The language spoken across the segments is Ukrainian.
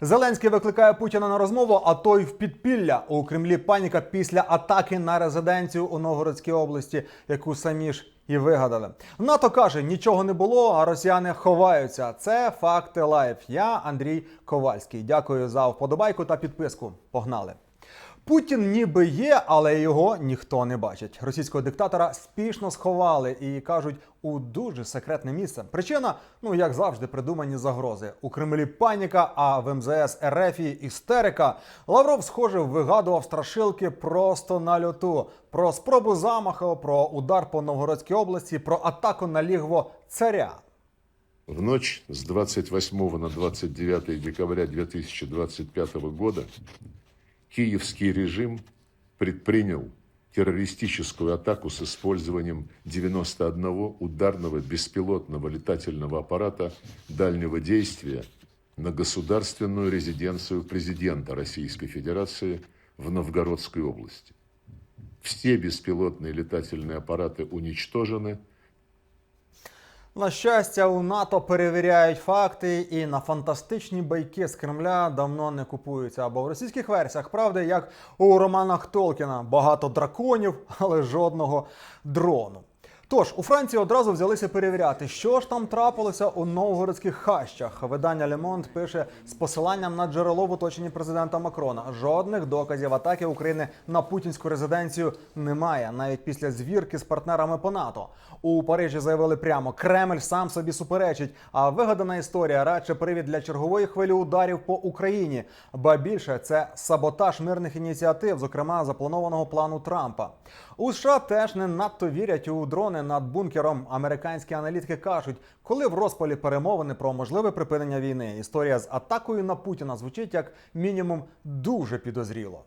Зеленський викликає Путіна на розмову, а той в підпілля. У Кремлі паніка після атаки на резиденцію у Новгородській області, яку самі ж і вигадали. НАТО каже, нічого не було, а росіяни ховаються. Це факти лайф. Я Андрій Ковальський. Дякую за вподобайку та підписку. Погнали. Путін ніби є, але його ніхто не бачить. Російського диктатора спішно сховали і кажуть у дуже секретне місце. Причина, ну як завжди, придумані загрози. У Кремлі паніка, а в МЗС РФ істерика. Лавров, схоже, вигадував страшилки просто на льоту. Про спробу замаху, про удар по Новгородській області, про атаку на лігво царя. В ночь с 28 на 29 декабря 2025 года киевский режим предпринял террористическую атаку с использованием 91 ударного беспилотного летательного аппарата дальнего действия на государственную резиденцию президента Российской Федерации в Новгородской области. Все беспилотные летательные аппараты уничтожены, На щастя, у НАТО перевіряють факти і на фантастичні байки з Кремля давно не купуються. Або в російських версіях, правда, як у романах Толкіна, багато драконів, але жодного дрону. Тож у Франції одразу взялися перевіряти, що ж там трапилося у новгородських хащах. Видання Monde пише з посиланням на джерело в оточенні президента Макрона. Жодних доказів атаки України на путінську резиденцію немає, навіть після звірки з партнерами по НАТО. У Парижі заявили прямо, Кремль сам собі суперечить. А вигадана історія радше привід для чергової хвилі ударів по Україні. Ба більше це саботаж мирних ініціатив, зокрема запланованого плану Трампа. У США теж не надто вірять у дрони над бункером. Американські аналітики кажуть, коли в розпалі перемовини про можливе припинення війни, історія з атакою на Путіна звучить як мінімум дуже підозріло.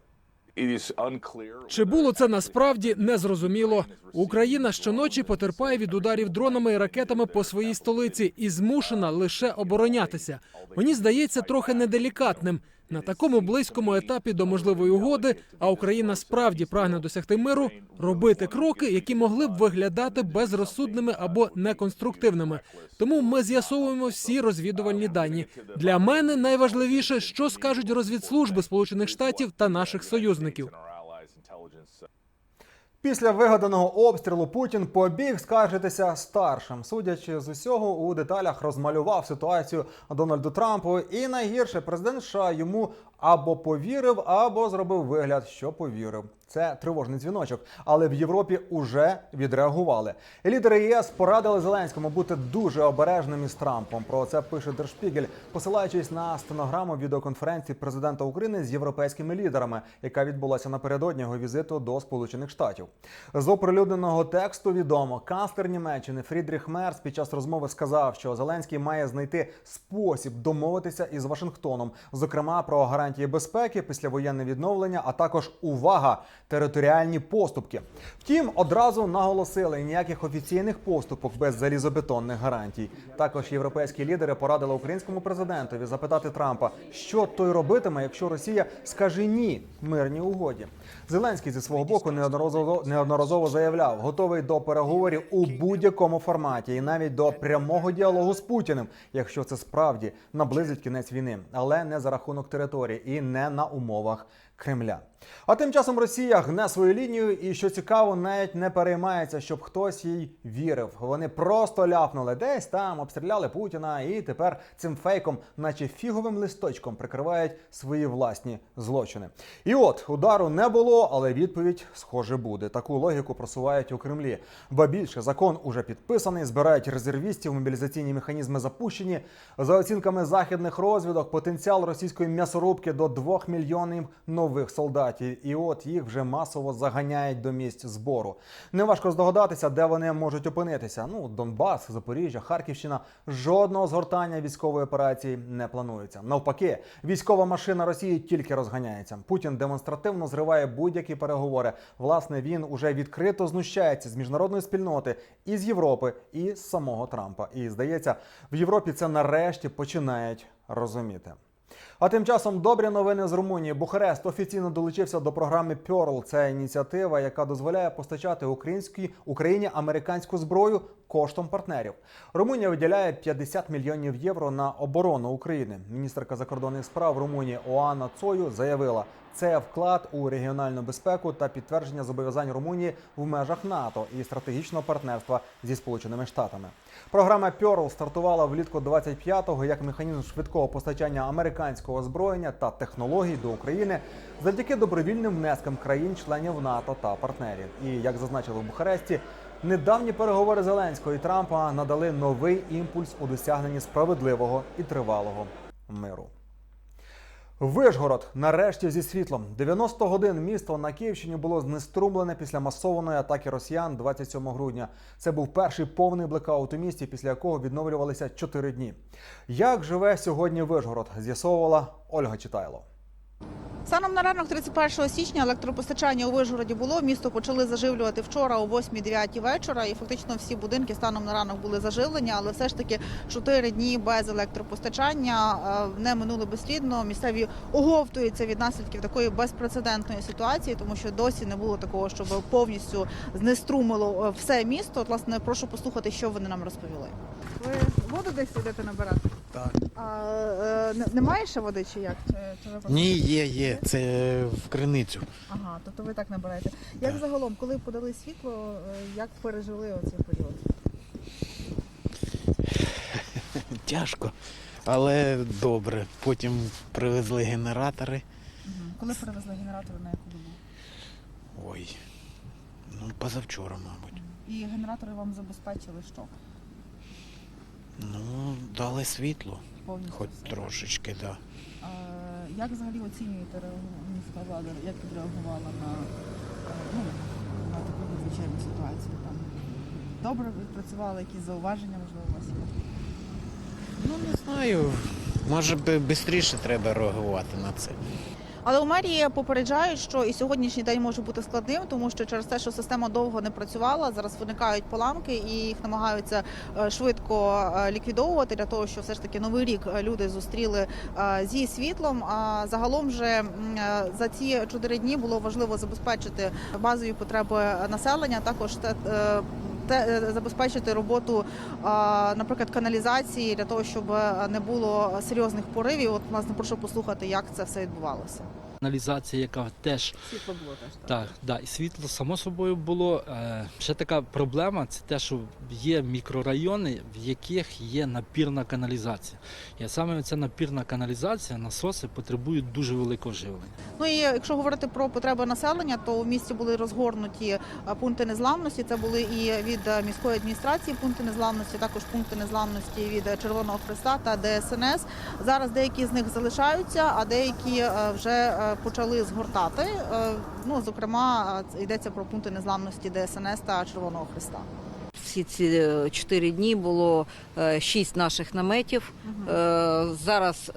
Чи було це насправді незрозуміло? Україна щоночі потерпає від ударів дронами і ракетами по своїй столиці і змушена лише оборонятися. Мені здається трохи неделікатним на такому близькому етапі до можливої угоди. А Україна справді прагне досягти миру, робити кроки, які могли б виглядати безрозсудними або неконструктивними. Тому ми з'ясовуємо всі розвідувальні дані. Для мене найважливіше, що скажуть розвідслужби Сполучених Штатів та наших союзників. Після вигаданого обстрілу Путін побіг скаржитися старшим. Судячи з усього, у деталях розмалював ситуацію Дональду Трампу. І найгірше президент США йому або повірив, або зробив вигляд, що повірив. Це тривожний дзвіночок, але в Європі уже відреагували. Лідери ЄС порадили Зеленському бути дуже обережним із Трампом. Про це пише Держпігель, посилаючись на стенограму відеоконференції президента України з європейськими лідерами, яка відбулася напередодні його візиту до Сполучених Штатів. З оприлюдненого тексту відомо, канцлер Німеччини Фрідріх Мерц під час розмови сказав, що Зеленський має знайти спосіб домовитися із Вашингтоном, зокрема про гарантії безпеки, післявоєнне відновлення, а також увага територіальні поступки. Втім, одразу наголосили ніяких офіційних поступок без залізобетонних гарантій. Також європейські лідери порадили українському президентові запитати Трампа, що той робитиме, якщо Росія скаже ні мирній угоді. Зеленський зі свого боку неодноразово неодноразово заявляв, готовий до переговорів у будь-якому форматі, і навіть до прямого діалогу з Путіним, якщо це справді наблизить кінець війни, але не за рахунок території і не на умовах Кремля. А тим часом Росія гне свою лінію, і що цікаво, навіть не переймається, щоб хтось їй вірив. Вони просто ляпнули десь там, обстріляли Путіна, і тепер цим фейком, наче фіговим листочком, прикривають свої власні злочини. І от удару не було, але відповідь схоже буде. Таку логіку просувають у Кремлі. Ба більше закон уже підписаний, збирають резервістів, мобілізаційні механізми запущені. За оцінками західних розвідок, потенціал російської м'ясорубки до 2 мільйонів нових солдатів. І от їх вже масово заганяють до місць збору. Неважко здогадатися, де вони можуть опинитися. Ну, Донбас, Запоріжжя, Харківщина. Жодного згортання військової операції не планується. Навпаки, військова машина Росії тільки розганяється. Путін демонстративно зриває будь-які переговори. Власне, він уже відкрито знущається з міжнародної спільноти і з Європи, і з самого Трампа. І здається, в Європі це нарешті починають розуміти. А тим часом добрі новини з Румунії. Бухарест офіційно долучився до програми Pearl. Це ініціатива, яка дозволяє постачати українській Україні американську зброю коштом партнерів. Румунія виділяє 50 мільйонів євро на оборону України. Міністерка закордонних справ Румунії Оана Цою заявила, це вклад у регіональну безпеку та підтвердження зобов'язань Румунії в межах НАТО і стратегічного партнерства зі Сполученими Штатами. Програма Pearl стартувала влітку 25-го як механізм швидкого постачання американського озброєння та технологій до України завдяки добровільним внескам країн-членів НАТО та партнерів. І як зазначили в Бухаресті, недавні переговори Зеленського і Трампа надали новий імпульс у досягненні справедливого і тривалого миру. Вишгород нарешті зі світлом. 90 годин місто на Київщині було знеструмлене після масованої атаки росіян 27 грудня. Це був перший повний блекаут у місті, після якого відновлювалися 4 дні. Як живе сьогодні Вишгород? З'ясовувала Ольга Читайло. Станом на ранок 31 січня електропостачання у Вишгороді було. Місто почали заживлювати вчора о 8-9 вечора, і фактично всі будинки станом на ранок були заживлені, але все ж таки 4 дні без електропостачання е, не минули безслідно. Місцеві оговтуються від наслідків такої безпрецедентної ситуації, тому що досі не було такого, щоб повністю знеструмило е, все місто. От, власне, прошу послухати, що вони нам розповіли. Ви воду десь йдете набирати? Так. А е, не- немає ще води чи як? Чи, чи ви Ні, є, є. Це в криницю. Ага, тобто ви так набираєте. Як Так. загалом, коли подали світло, е, як пережили оцей період? Тяжко, але добре. Потім привезли генератори. Коли перевезли генератори на яку добу? Ой. Ну, позавчора, мабуть. І генератори вам забезпечили що? Ну, дали світло, Повністю хоч все? трошечки, так. Да. Як взагалі оцінюєте реагу- міська влада, як відреагувала на, е, ну, на таку надзвичайну ситуацію? Там добре відпрацювали, якісь зауваження, можливо, у вас є? Ну, не знаю. Може би швидше треба реагувати на це. Але у мерії попереджають, що і сьогоднішній день може бути складним, тому що через те, що система довго не працювала, зараз виникають поламки і їх намагаються е, швидко е, ліквідовувати для того, щоб все ж таки новий рік е, люди зустріли зі світлом. А загалом же е, за ці чотири дні було важливо забезпечити базові потреби населення, також забезпечити роботу, е, наприклад, каналізації для того, щоб е, не було серйозних поривів. От власне прошу послухати, як це все відбувалося. Каналізація, яка теж Світло було теж так, да, і світло само собою було. Е, ще така проблема це те, що є мікрорайони, в яких є напірна каналізація. І саме ця напірна каналізація, насоси потребують дуже великого живлення. Ну і якщо говорити про потреби населення, то у місті були розгорнуті е, пункти незламності. Це були і від е, міської адміністрації пункти незламності, також пункти незламності від Червоного Христа та ДСНС. Зараз деякі з них залишаються, а деякі вже почали згортати. Е, Ну зокрема, е, йдеться про пункти незламності ДСНС та Червоного Христа. Всі ці е, чотири дні було шість наших наметів. Е, Зараз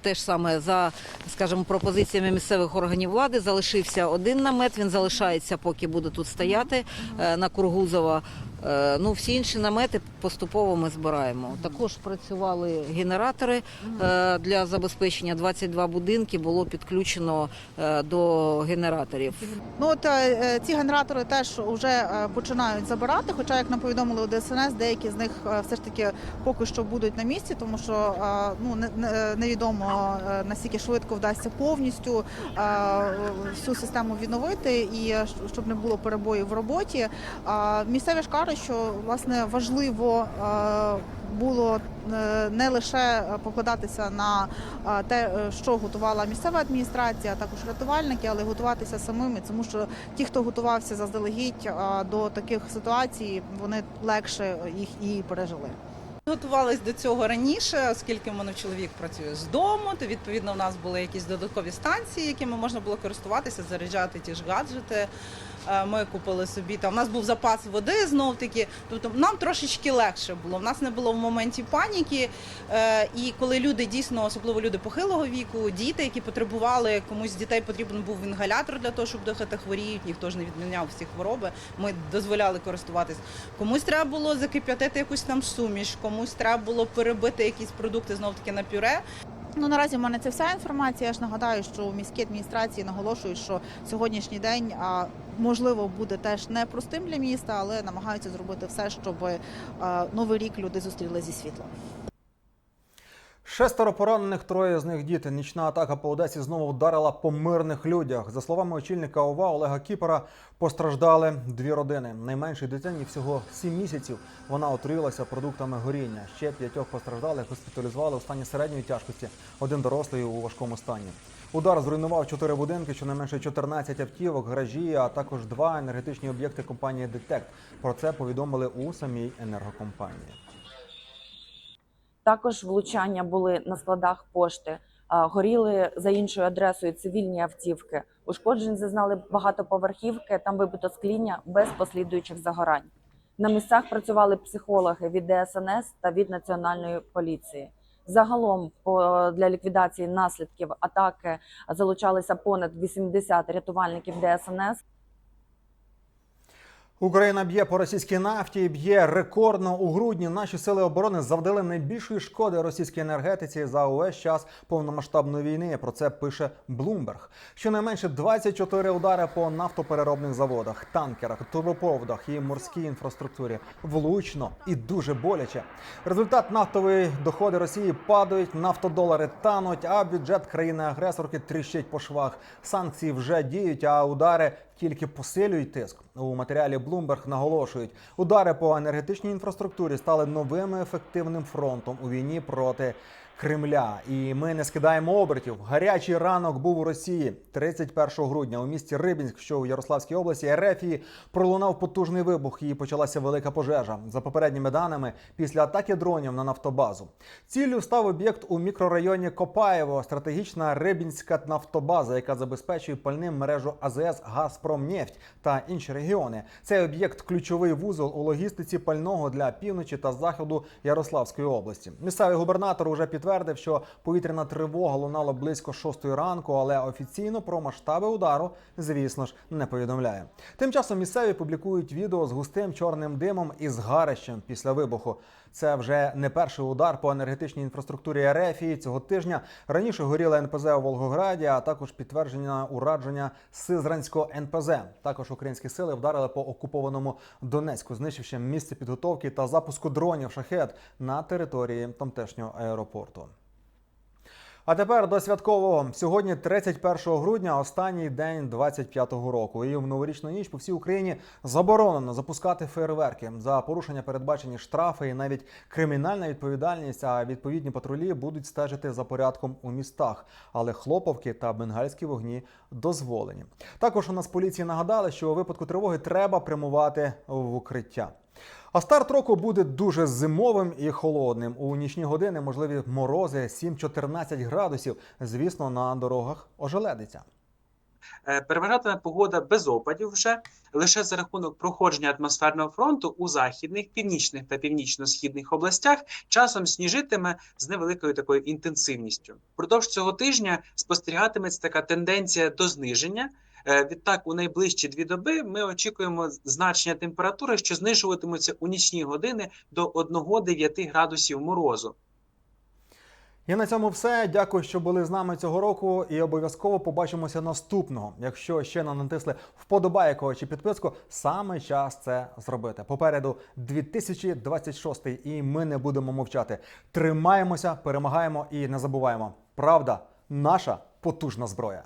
теж саме за скажімо, пропозиціями місцевих органів влади залишився один намет. Він залишається, поки буде тут стояти е, на Кургузова. Е, Ну, всі інші намети поступово ми збираємо. Також працювали генератори е, для забезпечення 22 будинки. Було підключено е, до генераторів. Ну от ці генератори теж вже починають забирати. Хоча, як нам повідомили у ДСНС, деякі з них все ж таки поки що будуть на місці, тому що ну не- не- невідомо наскільки швидко вдасться повністю всю систему відновити і щоб не було перебоїв в роботі. Місцеві ж кажуть, що власне важливо. е, Було е, не лише покладатися на е, те, що готувала місцева адміністрація, а також рятувальники, але готуватися самими, тому що ті, хто готувався заздалегідь до таких ситуацій, вони легше їх і пережили. Готувались до цього раніше, оскільки в мене чоловік працює з дому, то відповідно в нас були якісь додаткові станції, якими можна було користуватися, заряджати ті ж гаджети. Е, Ми купили собі там. У нас був запас води знов таки. Тобто нам трошечки легше було. В нас не було в моменті паніки. Е, І коли люди дійсно, особливо люди похилого віку, діти, які потребували, комусь з дітей потрібен був інгалятор для того, щоб дихати хворіють. Ніхто ж не відміняв всі хвороби. Ми дозволяли користуватись. Комусь треба було закип'ятити якусь там суміш, комусь треба було перебити якісь продукти знов таки на пюре. Ну наразі в мене це вся інформація. Я ж нагадаю, що у міській адміністрації наголошують, що сьогоднішній день а, можливо буде теж непростим для міста, але намагаються зробити все, щоб а, новий рік люди зустріли зі світлом. Шестеро поранених, троє з них діти. Нічна атака по Одесі знову вдарила по мирних людях. За словами очільника ОВА Олега Кіпера, постраждали дві родини. Найменшій дитині всього сім місяців. Вона отруїлася продуктами горіння. Ще п'ятьох постраждалих госпіталізували у стані середньої тяжкості. Один дорослий у важкому стані. Удар зруйнував чотири будинки, щонайменше 14 автівок, гаражі, а також два енергетичні об'єкти компанії Детект. Про це повідомили у самій енергокомпанії. Також влучання були на складах пошти. Горіли за іншою адресою цивільні автівки. Ушкоджень зазнали багатоповерхівки, там вибито скління без послідуючих загорань. На місцях працювали психологи від ДСНС та від національної поліції. Загалом для ліквідації наслідків атаки залучалися понад 80 рятувальників ДСНС. Україна б'є по російській нафті, б'є рекордно у грудні. Наші сили оборони завдали найбільшої шкоди російській енергетиці за увесь час повномасштабної війни. Про це пише Bloomberg. Щонайменше 24 удари по нафтопереробних заводах, танкерах, трубопроводах і морській інфраструктурі влучно і дуже боляче. Результат нафтової доходи Росії падають, нафтодолари тануть, а бюджет країни-агресорки тріщить по швах. Санкції вже діють, а удари тільки посилюють тиск. У матеріалі Bloomberg наголошують, удари по енергетичній інфраструктурі стали новим ефективним фронтом у війні проти. Кремля, і ми не скидаємо обертів. Гарячий ранок був у Росії 31 грудня у місті Рибінськ, що у Ярославській області Ерефії, пролунав потужний вибух і почалася велика пожежа. За попередніми даними, після атаки дронів на нафтобазу. Ціллю став об'єкт у мікрорайоні Копаєво, стратегічна Рибінська нафтобаза, яка забезпечує пальним мережу АЗС Газпромнефть та інші регіони. Цей об'єкт ключовий вузол у логістиці пального для півночі та заходу Ярославської області. Місцевий губернатор уже підтвердив, що повітряна тривога лунала близько 6 ранку, але офіційно про масштаби удару, звісно ж, не повідомляє. Тим часом місцеві публікують відео з густим чорним димом і згарищем після вибуху. Це вже не перший удар по енергетичній інфраструктурі РФ. Цього тижня раніше горіла НПЗ у Волгограді, а також підтвердження урадження Сизранського НПЗ. Також українські сили вдарили по окупованому Донецьку, знищивши місце підготовки та запуску дронів шахет на території тамтешнього аеропорту. А тепер до святкового. Сьогодні, 31 грудня, останній день 25-го року. І в новорічну ніч по всій Україні заборонено запускати фейерверки. За порушення передбачені штрафи і навіть кримінальна відповідальність. А відповідні патрулі будуть стежити за порядком у містах. Але хлопавки та бенгальські вогні дозволені. Також у нас поліції нагадали, що у випадку тривоги треба прямувати в укриття. А старт року буде дуже зимовим і холодним. У нічні години можливі морози 7-14 градусів. Звісно, на дорогах ожеледиться. Е, Переважатиме погода без опадів вже лише за рахунок проходження атмосферного фронту у західних, північних та північно-східних областях часом сніжитиме з невеликою такою інтенсивністю. Впродовж цього тижня спостерігатиметься така тенденція до зниження. Е, Відтак, у найближчі дві доби ми очікуємо значення температури, що знижуватимуться у нічні години до 1-9 градусів морозу. І на цьому все. Дякую, що були з нами цього року. І обов'язково побачимося наступного. Якщо ще не натисли вподобайку чи підписку, саме час це зробити. Попереду 2026 і ми не будемо мовчати. Тримаємося, перемагаємо і не забуваємо. Правда наша потужна зброя.